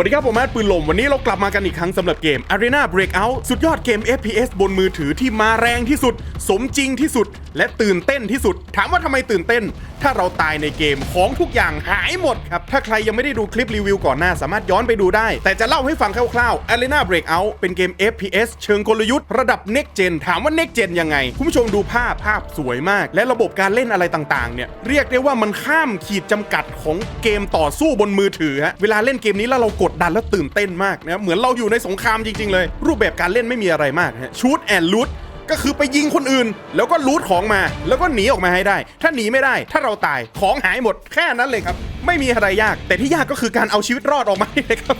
วัสดีครับผมแอดปืนลม วันนี้เรากลับมากันอีกครั้งสำหรับเกม Arena Breakout สุดยอดเกม FPS บนมือถือที่มาแรงที่สุด สมจริงที่สุด และตื่นเต้นที่สุด ถามว่าทำไมตื่นเต้น ถ้าเราตายในเกมของทุกอย่างหายหมดครับ ถ้าใครยังไม่ได้ดูคลิปรีวิวก่อนหน้าสามารถย้อนไปดูได้ แต่จะเล่าให้ฟังคร่าวๆ Arena Breakout เป็นเกม FPS เชิงกลยุทธ์ระดับ Next Gen ถามว่า Next Gen ยังไง คุณผู้ชมดูภาพภาพสวยมาก และระบบการเล่นอะไรต่างๆเนี่ยเรียกได้ว่ามันข้ามขีดจำกัดของเกมต่อสู้บนมือถือฮะเวลาเล่นเกมนี้แล้วเรากดดันแล้วตื่นเต้นมากนะเหมือนเราอยู่ในสงครามจริงๆเลย รูปแบบการเล่นไม่มีอะไรมากฮะชูดแอนลูด ก็คือไปยิงคนอื่น แล้วก็ลูดของมา แล้วก็หนีออกมาให้ได้ ถ้าหนีไม่ได้ ถ้าเราตายของหายหมดแค่นั้นเลยครับ ไม่มีอะไรยาก แต่ที่ยากก็คือการเอาชีวิตรอดออกมาให้ได้ครับ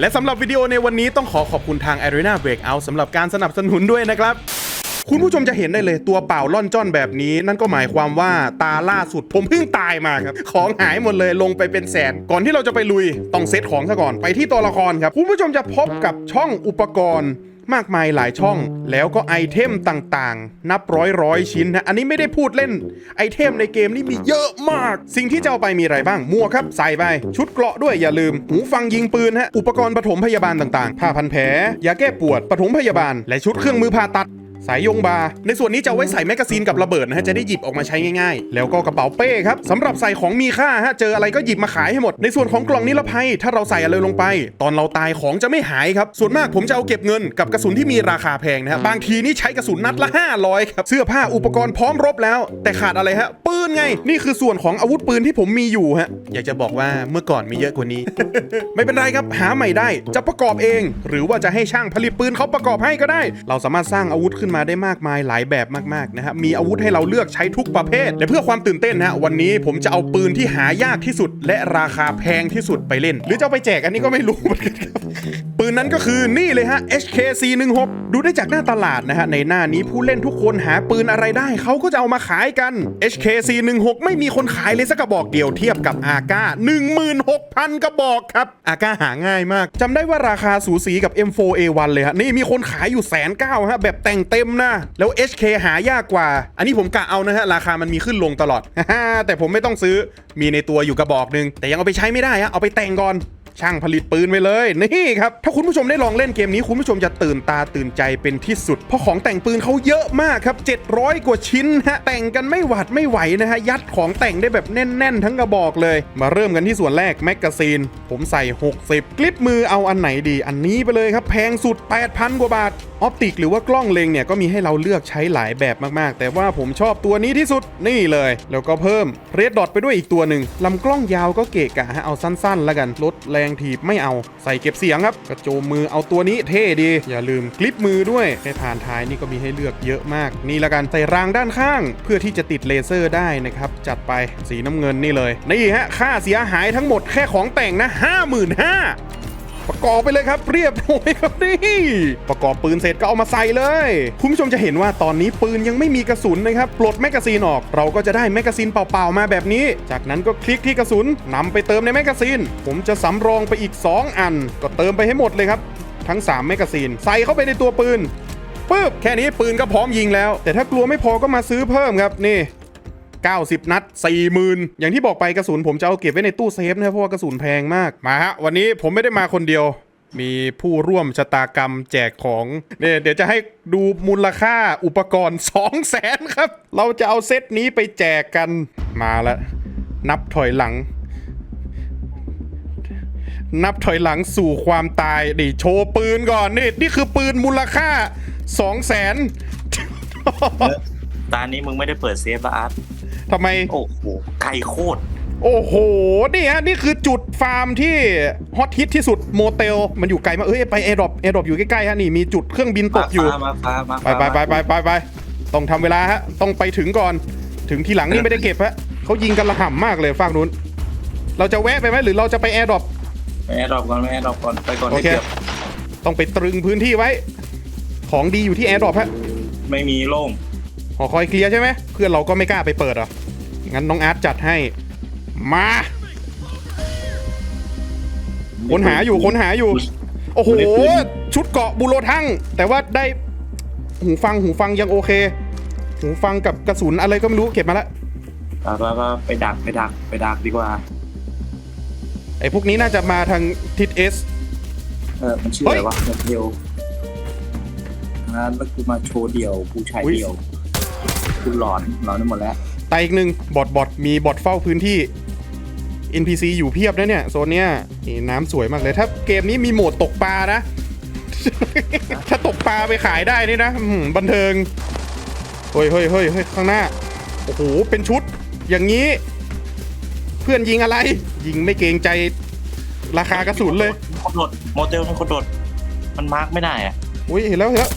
และสำหรับวิดีโอในวันนี้ต้องขอขอบคุณทาง Arena Breakout สำหรับการสนับสนุนด้วยนะครับคุณผู้ชมจะเห็นได้เลยตัวเปล่าล่อนจ้อนแบบนี้ นั่นก็หมายความว่าตาล่าสุดผมเพิ่งตายมาครับ ของหายหมดเลยลงไปเป็นแสน ก่อนที่เราจะไปลุย ต้องเซตของซะก่อนไปที่ตัวละครครับ คุณผู้ชมจะพบกับช่องอุปกรณ์ มากมายหลายช่อง แล้วก็ไอเทมต่างๆ นับร้อยร้อยชิ้นนะ อันนี้ไม่ได้พูดเล่น ไอเทมในเกมนี่มีเยอะมาก สิ่งที่จะเอาไปมีอะไรบ้างมัวครับ ใส่ไป ชุดเกราะด้วยอย่าลืม หูฟังยิงปืนฮะ อุปกรณ์ปฐมพยาบาลต่างๆ ผ้าพันแผล ยาแก้ปวดปฐมพยาบาล และชุดเครื่องมือผ่าตัด สายยงบา ในส่วนนี้จะไว้ใส่แมกกาซีนกับระเบิดนะฮะจะได้หยิบออกมาใช้ง่ายๆ แล้วก็กระเป๋าเป้ครับสำหรับใส่ของมีค่าฮะเจออะไรก็หยิบมาขายให้หมด ในส่วนของกล่องนิรภัย ถ้าเราใส่อะไรลงไป ตอนเราตายของจะไม่หายครับส่วนมากผมจะเอาเก็บเงินกับกระสุนที่มีราคาแพงนะฮะบางทีนี่ใช้กระสุนนัดละ 500ครับเสื้อผ้าอุปกรณ์พร้อมรบแล้ว แต่ขาดอะไรฮะปืนไง นี่คือส่วนของอาวุธปืนที่ผมมีอยู่ฮะอยากจะบอกว่าเมื่อก่อนมีเยอะกว่านี้ ไม่เป็นไรครับหาใหม่ได้จะประกอบเอง หรือว่าจะให้ช่างผลิตปืนเขาประกอบให้ก็ได้ เราสามารถสร้างอาวุธขึ้นมาได้มากมายหลายแบบมากๆนะฮะมีอาวุธให้เราเลือกใช้ทุกประเภท และเพื่อความตื่นเต้นนะฮะวันนี้ผมจะเอาปืนที่หายากที่สุด และราคาแพงที่สุดไปเล่น หรือจะเอาไปแจกอันนี้ก็ไม่รู้เหมือนกันครับปืนนั้นก็คือนี่เลยฮะ HK416 ดูได้จากหน้าตลาดนะฮะในหน้านี้ผู้เล่นทุกคนหาปืนอะไรได้เขาก็จะเอามาขายกัน HK416 ไม่มีคนขายเลยสักกระบอกเดียวเทียบกับ AK 16,000 กระบอกครับ AK หาง่ายมากจำได้ว่าราคาสูสีกับ M4A1 เลยฮะนี่มีคนขายอยู่แสนเก้าฮะแบบแต่งเต็มนะ แล้ว HK หายากกว่า อันนี้ผมกะเอานะฮะ ราคามันมีขึ้นลงตลอด แต่ผมไม่ต้องซื้อมีในตัวอยู่กระบอกหนึ่งแต่ยังเอาไปใช้ไม่ได้ฮะเอาไปแต่งก่อนช่างผลิตปืนไปเลย นี่ครับ ถ้าคุณผู้ชมได้ลองเล่นเกมนี้ คุณผู้ชมจะตื่นตาตื่นใจเป็นที่สุด เพราะของแต่งปืนเขาเยอะมากครับ 700 กว่าชิ้นฮะ แต่งกันไม่หวาดไม่ไหวนะฮะ ยัดของแต่งได้แบบแน่น ๆ ทั้งกระบอกเลย มาเริ่มกันที่ส่วนแรกแมกกาซีน ผมใส่ 60 คลิปมือเอาอันไหนดี อันนี้ไปเลยครับ แพงสุด 8,000 กว่าบาทออปติกหรือว่ากล้องเลงเนี่ยก็มีให้เราเลือกใช้หลายแบบมากๆ แต่ว่าผมชอบตัวนี้ที่สุดนี่เลย แล้วก็เพิ่มเรดดอทไปด้วยอีกตัวหนึ่งลำกล้องยาวก็เกะกะฮะเอาสั้นๆ แล้วกันลดแรงถีบไม่เอา ใส่เก็บเสียงครับ กระโจมมือเอาตัวนี้เท่ดี อย่าลืมคลิปมือด้วยในผ่านท้ายนี่ก็มีให้เลือกเยอะมาก นี่ละกันใส่รางด้านข้าง เพื่อที่จะติดเลเซอร์ได้นะครับจัดไปสีน้ำเงินนี่เลยนี่ฮะค่าเสียหายทั้งหมดแค่ของแต่งนะ 55,000 ประกอบไปเลยครับ เรียบร้อยครับนี่ประกอบปืนเสร็จก็เอามาใส่เลยคุณผู้ชมจะเห็นว่าตอนนี้ปืนยังไม่มีกระสุนนะครับปลดแมกกาซีนออก เราก็จะได้แมกกาซีนเปล่าๆมาแบบนี้ จากนั้นก็คลิกที่กระสุนนำไปเติมในแมกกาซีน ผมจะสำรองไปอีก 2 อัน ก็เติมไปให้หมดเลยครับ ทั้ง 3 แมกกาซีน ใส่เข้าไปในตัวปืนปึ๊บแค่นี้ปืนก็พร้อมยิงแล้ว แต่ถ้ากลัวไม่พอก็มาซื้อเพิ่มครับนี่ 90 นัด 40,000 อย่างที่บอกไปกระสุนผมจะเอาเก็บไว้ในตู้เซฟนะเพราะว่ากระสุนแพงมาก มาฮะ วันนี้ผมไม่ได้มาคนเดียว มีผู้ร่วมชะตากรรมแจกของเนี่ยเดี๋ยวจะให้ดูมูลค่าอุปกรณ์2 0 0แสนครับ เราจะเอาเซตนี้ไปแจกกัน มาแล้วนับถอยหลัง นับถอยหลังสู่ความตายดิโชว์ปืนก่อนนี่นี่คือปืนมูลค่า2 0 0แสนตานี้มึงไม่ได้เปิดเซฟละอาร์ต ทำไม โอ้โหไกลโคตร โอ้โห นี่ฮะ นี่คือจุดฟาร์มที่ฮอตฮิตที่สุดโมเตล มันอยู่ไกลมากเอ้ย ไปแอร์ดรอปแอร์ดรอปอยู่ใกล้ๆฮะ นี่มีจุดเครื่องบินตกอยู่ มาฟ้ามาไปไปไปไปไปไปต้องทำเวลาฮะ ต้องไปถึงก่อน ถึงทีหลังนี่ไม่ได้เก็บฮะเขายิงกันระห่ำมากเลยฝั่งนู้น เราจะแวะไปไหมหรือเราจะไปแอร์ดรอปแม่รอบก่อนแม่รอบก่อนไปก่อนโอให้เค เกือบต้องไปตรึงพื้นที่ไว้ ของดีอยู่ที่แอร์ดรอปฮะ ไม่มีโล่ง หอคอยเคลียร์ใช่ไหมเพื่อนเราก็ไม่กล้าไปเปิดหรองั้นน้องอาร์ตจัดให้ มาค้นหาอยู่ค้นหาอยู่ โอ้โห ชุดเกาะบูโรทั้ง แต่ว่าได้หูฟังหูฟังยังโอเค หูฟังกับกระสุนอะไรก็ไม่รู้เก็บมาแล้วไปไปไปดักไปดักไปดักดีกว่าไอ้พวกนี้น่าจะมาทางทิศเอสเออมันชื่ออะไรวะเดียวอ่าแล้วกูมาโชว์เดียวผู้ชายเดียว กูหลอนหลอนไปหมดแล้วตายอีกหนึ่งบอทบอทมีบอทเฝ้าพื้นที่ NPC อยู่เพียบนะเนี่ยโซนเนี้ยนี่น้ำสวยมากเลยถ้าเกมนี้มีโหมดตกปลานะ ถ้าตกปลาไปขายได้นี่นะอื้อหือบันเทิงเฮ้ยเฮ้ยเฮ้ยเฮ้ยข้างหน้าโอ้โหเป็นชุด อย่างนี้ เพื่อนยิงอะไร ยิงไม่เกรงใจราคากระสุนเลยคนโดดโมเดลมันคนโดด มันมาร์กไม่ได้อะอุ้ยเห็นแล้วเห็นแล้ว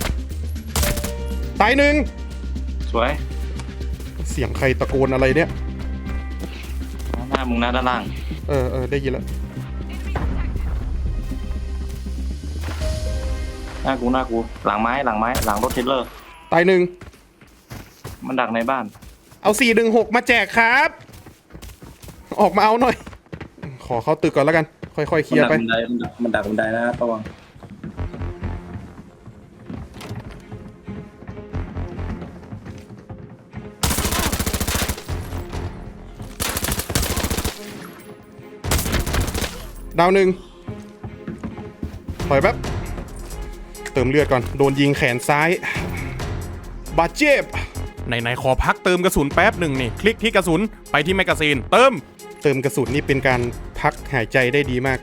ตายหนึ่งสวยเสียงใครตะโกนอะไรเนี่ยหน้ามึงหน้าด้านล่าง เออเออได้ยินแล้ว หน้ากูหน้ากู หลังไม้หลังไม้หลังรถเทรลเลอร์ ตายหนึ่ง มันดักในบ้าน เอาสี่หนึ่งหกมาแจกครับ ออกมาเอาหน่อย ขอเข้าตึกก่อนแล้วกัน ค่อยๆเคลียร์ไป มันดักบันไดมันดักบันไดนะระวัง ดาวหนึ่งถอยแป๊บ เติมเลือดก่อน โดนยิงแขนซ้าย บาดเจ็บไหนๆขอพักเติมกระสุนแป๊บหนึ่งนี่ คลิกที่กระสุนไปที่แมกกาซีน เติม เติมกระสุนนี่เป็นการพักหายใจได้ดีมาก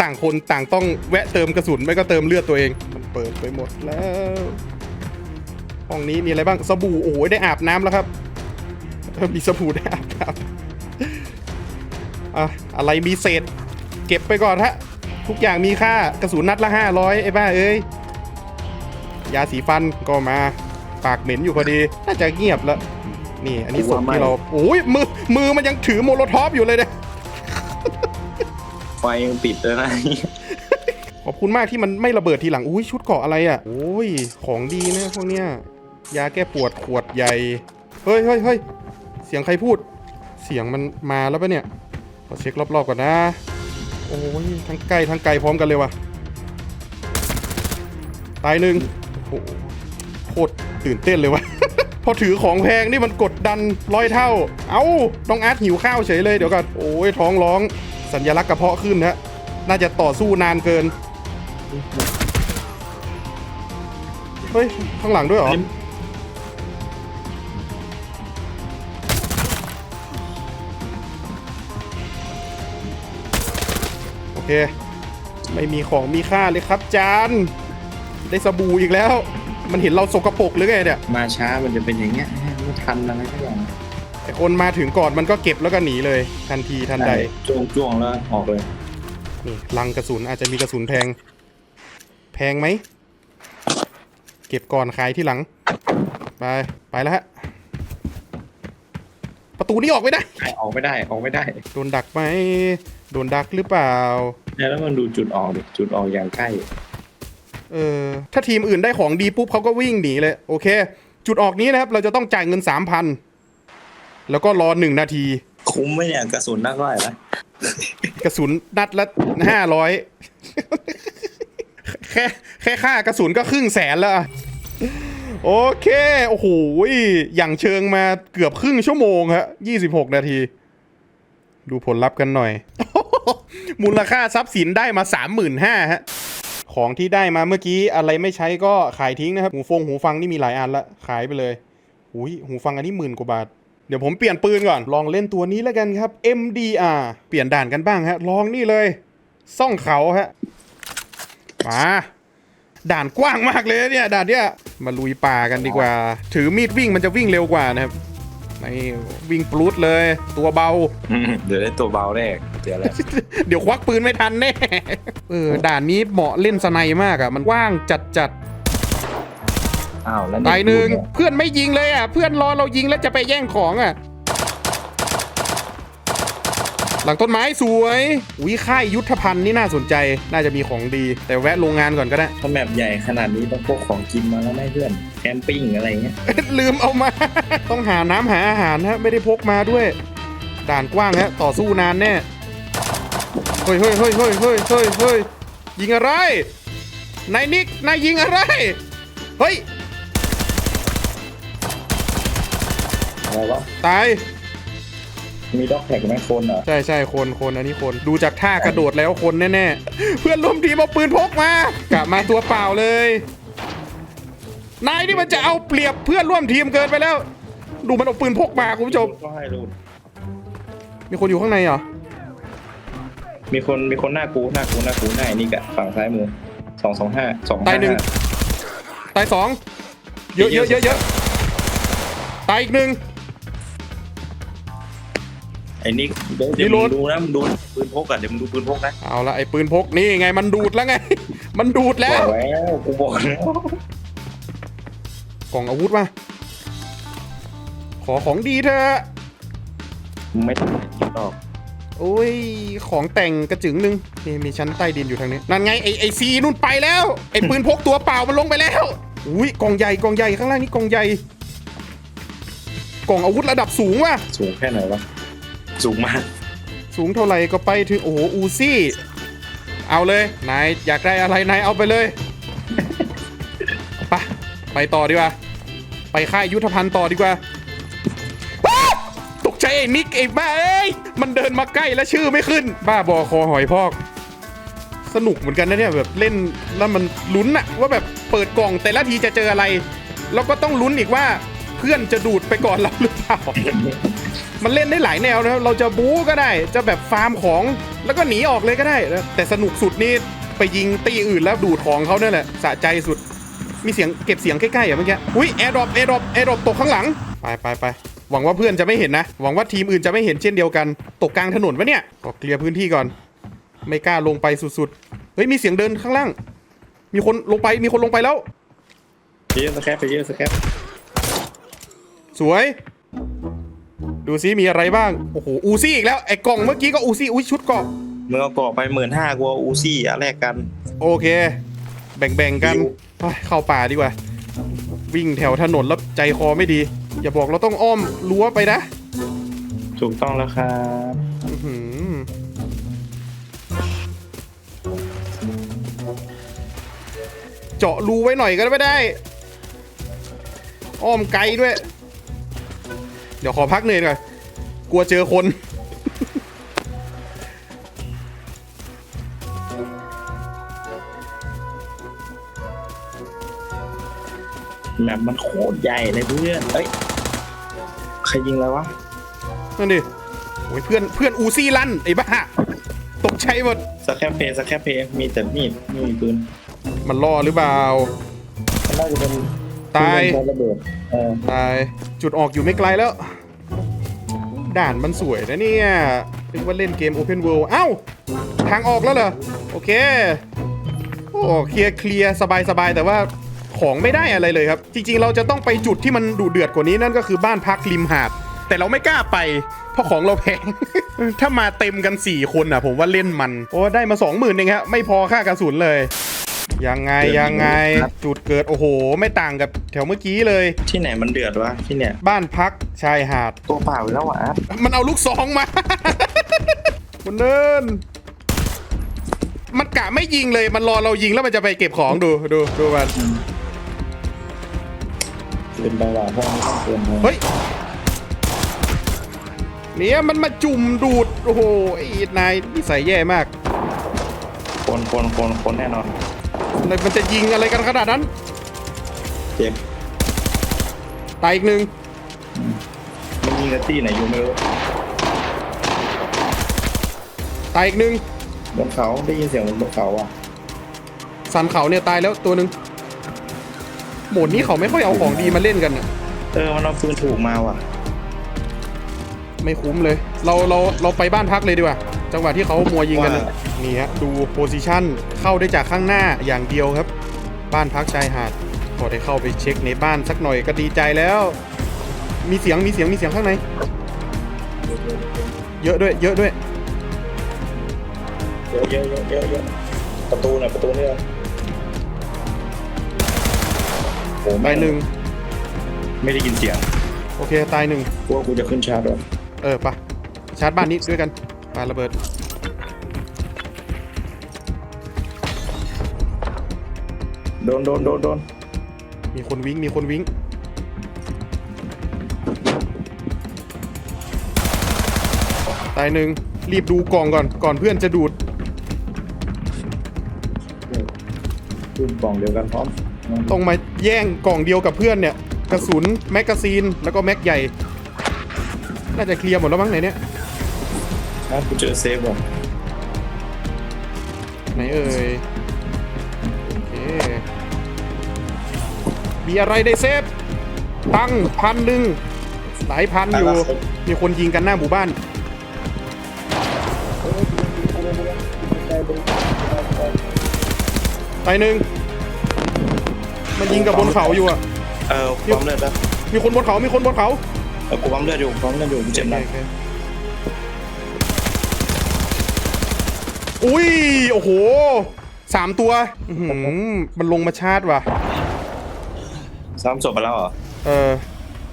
ต่างคนต่างต้องแวะเติมกระสุนไม่ก็เติมเลือดตัวเอง มันเปิดไปหมดแล้วห้องนี้มีอะไรบ้างสบู่โอ้ยได้อาบน้ำแล้วครับเออมีสบู่ได้อาบน้ำอะอะไรมีเศษ เก็บไปก่อนฮะ ทุกอย่างมีค่ากระสุนนัดละ500ไอ้บ้าเอ้ย ยาสีฟันก็มา ปากเหม็นอยู่พอดี น่าจะเงียบแล้วนี่ อันนี้ศพที่เราโอ้ยมือมือมันยังถือโมโลท็อปอยู่เลยเนี่ยไฟยังปิดเลยนะขอบคุณมากที่มันไม่ระเบิดทีหลังอุ้ยชุดเกราะอะไรอะโอ้ยของดีนะพวกเนี้ยยาแก้ปวดขวดใหญ่เฮ้ยเฮ้ยเฮ้ยเสียงใครพูด เสียงมันมาแล้วปะเนี่ยขอเช็ครอบๆก่อนนะ โอ้ยทั้งใกล้ทั้งไกลพร้อมกันเลยว่ะ ตายหนึ่งโอ้โหโคตรตื่นเต้นเลยวะพอถือของแพงนี่มันกดดันร้อยเท่า เอ้าน้องอาร์ตหิวข้าวเฉยเลยเดี๋ยวก่อนโอ้ยท้องร้องสัญลักษณ์กระเพาะขึ้นฮะน่าจะต่อสู้นานเกิน เฮ้ย ข้างหลังด้วยเหรอ เค ไม่มีของมีค่าเลยครับจานได้สบู่อีกแล้ว มันเห็นเราสกปรกหรือไงเนี่ยมาช้ามันจะเป็นอย่างเงี้ยไม่ทันอะไรสักอย่างไอคนมาถึงก่อนมันก็เก็บแล้วก็หนีเลย ทันทีทันใดจ้วงจ้วงๆแล้วออกเลยนี่ลังกระสุนอาจจะมีกระสุนแพง แพงไหม เก็บก่อนขายที่หลัง ไป ไปแล้วฮะ ประตูนี้ออกไม่ได้ ออกไม่ได้ออกไม่ได้โดนดักไหมโดนดักหรือเปล่า เนี่ยแล้วมันดูจุดออกดิจุดออกอย่างใกล้ เออถ้าทีมอื่นได้ของดีปุ๊บเขาก็วิ่งหนีเลย โอเค จุดออกนี้นะครับ เราจะต้องจ่ายเงิน 3,000 แล้วก็รอหนึ่งนาที คุ้มไหมเนี่ยกระสุนนักเท่าไหร่ละกระสุนนัดละห้าร้อยแค่แค่ค่ากระสุนก็ครึ่งแสนแล้วอะ โอเค โอ้โหอย่างเชิงมาเกือบครึ่งชั่วโมงฮะยี่สิบหกนาที ดูผลลัพธ์กันหน่อย มูลค่าทรัพย์สินได้มาสามหมื่นห้าฮะ ของที่ได้มาเมื่อกี้อะไรไม่ใช้ก็ขายทิ้งนะครับ หูฟงหูฟังนี่มีหลายอันละ ขายไปเลยหุยหูฟังอันนี้หมื่นกว่าบาท เดี๋ยวผมเปลี่ยนปืนก่อน ลองเล่นตัวนี้แล้วกันครับ MDR เปลี่ยนด่านกันบ้างฮะ ลองนี่เลย ซ่องเขาฮะ มา ด่านกว้างมากเลยนะเนี่ยด่านเนี้ยมาลุยป่ากันดีกว่า ถือมีดวิ่งมันจะวิ่งเร็วกว่านะครับนี่วิ่งปลุดเลย ตัวเบา เดี๋ยวได้ตัวเบาแรกเดี๋ยวแหละเดี๋ยวควักปืนไม่ทันแน่เออด่านนี้เหมาะเล่นสไนมากอะ่ะ มันกว้างจัดจัดอ้าวแล้วๆตายหนึ่งเพื่อนไม่ยิงเลยอะ่ะ เพื่อนรอเรายิงแล้วจะไปแย่งของอะ่ะ หลังต้นไม้สวยอุ้ยค่ายยุทธภัณฑ์นี่น่าสนใจน่าจะมีของดี แต่แวะโรงงานก่อนก็ได้ถ้าแมปใหญ่ขนาดนี้ต้องพกของกินมาแล้วไหม่เพื่อนแคมปิ้งอะไรเงี้ย ลืมเอามา ต้องหาน้ำหาอาหารฮะไม่ได้พกมาด้วย ด่านกว้างฮะต่อสู้นานแน่เฮ้ยเฮ้ยเฮ้ยเฮ้ยเฮ้ยเฮ้ยเฮ้ยยิงอะไรนายนิกนายยิงอะไรเฮ้ยอะไรวะตาย มีด็อกแท็กไหมคนเหรอใช่ใช่คนคนอันนี้คนดูจากท่ากระโดดแล้วคนแน่ๆ เพื่อนร่วมทีมเอาปืนพกมากลับมาตัวเปล่าเลย นายนี่มันจะเอาเปรียบเพื่อนร่วมทีมเกินไปแล้ว ดูมันเอาปืนพกมาคุณผู้ชมก็ให้รูดมีคนอยู่ข้างในเหรอมีคนมีคนหน้ากูหน้ากูหน้ากูหน้าไอ้นี่กะฝั่งซ้ายมือสองสองห้าสองตายหนึ่งตายสองเยอะเยอะเยอะเยอะตายอีกหนึ่งไอ้นี่เดี๋ยวเดี๋ยวรีโหลมึดงดูนะมึงดูปืนพกอะเดี๋ยวมึงดูปืนพกนะเอาละไอ้ปืนพกนี่ไงมันดูดแล้วไง มันดูดแล้บวอกแล้วกูบอกแล้วกล่องอาวุธมา ขอของดีเถอะมึงไม่ต้องยิงหรอกโอ้ย ของแต่งกระจึงหนึ่งนี่มีชั้นใต้ดินอยู่ทางนี้ นั่นไงไอไอซีนู่นไปแล้ว ไอปืนพกตัวเปล่ามันลงไปแล้ว อุ้ยกล่องใหญ่กล่องใหญ่ข้างล่างนี่กล่องใหญ่ กล่องอาวุธระดับสูงว่ะ สูงแค่ไหนวะ สูงมากสูงเท่าไหร่ก็ไปถึงโอ้โหอูซี่ เอาเลย นายอยากได้อะไรนายเอาไปเลยไปไปต่อดีกว่า ไปค่ายยุทธภัณฑ์ต่อดีกว่าตกใจไอ้นิกไอ้บ้าเอ้ยมันเดินมาใกล้แล้วชื่อไม่ขึ้น บ้าบอคอหอยพอก สนุกเหมือนกันนะเนี่ยแบบเล่นแล้วมันลุ้นอะว่าแบบเปิดกล่องแต่ละทีจะเจออะไร แล้วก็ต้องลุ้นอีกว่าเพื่อนจะดูดไปก่อนเราหรือเปล่า มันเล่นได้หลายแนวนะครับเราจะบู๊ก็ได้จะแบบฟาร์มของแล้วก็หนีออกเลยก็ได้แต่สนุกสุดนี่ไปยิงตีอื่นแล้วดูดของเขาเนี่ยแหละสะใจสุด มีเสียงเก็บเสียงใกล้ๆอะเมื่อกี้อุ้ยแอร์ดรอปแอร์ดรอปแอร์ดรอปตกข้างหลังไปไปไปหวังว่าเพื่อนจะไม่เห็นนะ หวังว่าทีมอื่นจะไม่เห็นเช่นเดียวกัน ตกกลางถนนวะเนี่ยขอเคลียร์พื้นที่ก่อน ไม่กล้าลงไปสุดๆ เฮ้ย มีเสียงเดินข้างล่าง มีคนลงไป มีคนลงไปแล้วไปเยอะสแครปไปเยอะสแครปสวย ดูซิมีอะไรบ้าง โอ้โห อูซี่อีกแล้ว ไอ้กล่องเมื่อกี้ก็อูซี่ อุ้ยชุดเกราะ มึงเอาเกาะไปหมื่นห้ากลัวอูซี่อะแลกกัน โอเค แบ่งๆกันดิวเฮ้ยเข้าป่าดีกว่า วิ่งแถวถนนแล้วใจคอไม่ดี อย่าบอกเราต้องอ้อมรั้วไปนะถูกต้องแล้วครับอื้อหือเจาะรูไว้หน่อยก็ไม่ได้ อ้อมไกลด้วย เดี๋ยวขอพักเหนื่อยหน่อยกลัวเจอคน แมปมันโคตรใหญ่เลยเพื่อน เอ้ย ใครยิงอะไรวะ นั่นดิโอ้ยเพื่อนเพื่อนอูซี่ลั่นไอ้บ้าตกใจหมดสแครปเพย์สแครปเพย์มีแต่มีดไม่มีปืน มันล่อหรือเปล่า มันน่าจะเป็น ตายปืนระเบิดเออตาย จุดออกอยู่ไม่ไกลแล้ว ด่านมันสวยนะเนี่ยนึกว่าเล่นเกม Open World เอ้าทางออกแล้วเหรอ โอเค โอ้เคลียร์เคลียร์สบายสบายแต่ว่าของไม่ได้อะไรเลยครับ จริง ๆ เราจะต้องไปจุดที่มันดุเดือดกว่านี้นั่นก็คือบ้านพักริมหาด แต่เราไม่กล้าไป เพราะของเราแพง ถ้ามาเต็มกัน 4 คนอะ ผมว่าเล่นมัน โอ้ได้มา 20,000เองครับไม่พอค่ากระสุนเลย ยังไงยังไงจุดเกิดโอ้โห ไม่ต่างกับแถวเมื่อกี้เลย ที่ไหนมันเดือดวะที่เนี่ย บ้านพักชายหาด ตัวเปล่าอีกแล้วอะมันเอาลูกซองมา คนเดิน มันกะไม่ยิงเลย มันรอเรายิงแล้วมันจะไปเก็บของดูดูดูมัน เป็นไปว่าเพราะไม่ต้องเตือนเลยเฮ้ย เนี่ยมันมาจุ่มดูด โอ้โหไอ้นายนิสัยแย่มาก คนคนคนคนแน่นอน อะไรมันจะยิงอะไรกันขนาดนั้น เจ็บตายอีกหนึ่งมันยิงกับตี้ไหนอยู่ไม่รู้ตายอีกหนึ่งบนเขาได้ยินเสียงบนเขาอะสันเขาเนี่ยตายแล้วตัวหนึ่งโหมดนี้เขาไม่ค่อยเอาของดีมาเล่นกันน่ะเออมันเอาปืนถูกมาว่ะไม่คุ้มเลย เราเราเราไปบ้านพักเลยดีกว่า จังหวะที่เขามัวยิงกันน่ะนี่ฮะดูโพซิชันเข้าได้จากข้างหน้าอย่างเดียวครับ บ้านพักชายหาดพอได้เข้าไปเช็คในบ้านสักหน่อยก็ดีใจแล้ว มีเสียงมีเสียงมีเสียงข้างในเยอะด้วย เยอะด้วยเยอะเยอะเยอะเยอะเยอะประตูเนี่ยประตูเนี่ยโอ้ตายหนึ่งไม่ได้ยินเสียง โอเค ตายหนึ่งกลัวกูจะขึ้นชาร์จด้วยเออปะชาร์จบ้านนี้ด้วยกันปาระเบิด โดนโดนโดนโดนมีคนวิ่งมีคนวิ่งตายหนึ่งรีบดูกล่องก่อนก่อนเพื่อนจะดูดขึ้นกล่องเดียวกันพร้อมต้องมาแย่งกล่องเดียวกับเพื่อนเนี่ย กระสุนแมกกาซีนแล้วก็แม็กใหญ่ น่าจะเคลียร์หมดแล้วมั้งไหนเนี่ย ถ้ากูเจอเซฟว่ะไหนเอ่ยโอเคมีอะไรได้เซฟ ตังค์พันหนึ่งหลายพันอยู่ มีคนยิงกันหน้าหมู่บ้านตายหนึ่งมันยิงกับบนเขาอยู่อะ เออความเลือดแล้วมีคนบนเขา มีคนบนเขา เออกูความเลือดอยู่ความเลือดอยู่กูเจ็บหนัก อเคอุ้ย โอ้โหสามตัวอื้อหือมันลงมาชาร์จว่ะ ซ้ำศพไปแล้วเหรอ เออ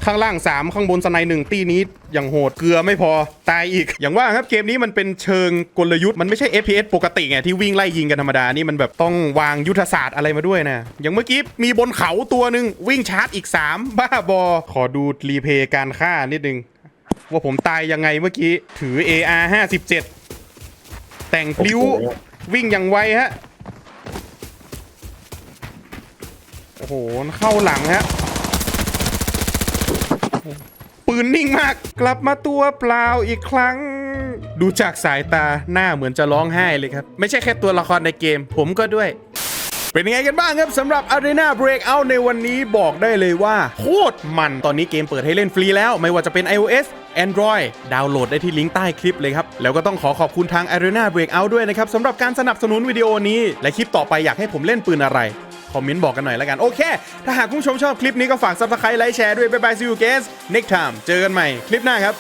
ข้างล่าง3ข้างบนสไนด์หนึ่งตีนี้อย่างโหดเกลือไม่พอตายอีก อย่างว่าครับเกมนี้มันเป็นเชิงกลยุทธ์มันไม่ใช่ FPS ปกติไงที่วิ่งไล่ยิงกันธรรมดานี่มันแบบต้องวางยุทธศาสตร์อะไรมาด้วยนะ อย่างเมื่อกี้มีบนเขาตัวหนึ่งวิ่งชาร์จอีก 3 บ้าบอ ขอดูรีเพย์การฆ่านิดนึง ว่าผมตายยังไงเมื่อกี้ถือ AR 57 แต่งพลิ้ววิ่งอย่างไวฮะ โอ้โห เข้าหลังฮะ ปืนนิ่งมาก กลับมาตัวเปล่าอีกครั้ง ดูจากสายตาหน้าเหมือนจะร้องไห้เลยครับ ไม่ใช่แค่ตัวละครในเกม ผมก็ด้วยเป็นยังไงกันบ้างครับสำหรับ Arena Breakout ในวันนี้บอกได้เลยว่า โคตรมันตอนนี้เกมเปิดให้เล่นฟรีแล้ว ไม่ว่าจะเป็น iOS Android ดาวน์โหลดได้ที่ลิงก์ใต้คลิปเลยครับ แล้วก็ต้องขอขอบคุณทาง Arena Breakout ด้วยนะครับสำหรับการสนับสนุนวิดีโอนี้ และคลิปต่อไปอยากให้ผมเล่นปืนอะไร คอมเมนต์บอกกันหน่อยแล้วกัน โอเค ถ้าหากคุณผู้ชมชอบคลิปนี้ก็ฝาก Subscribe ไลค์แชร์ด้วยบ๊ายบายซิวเกส next time เจอกันใหม่คลิปหน้าครับ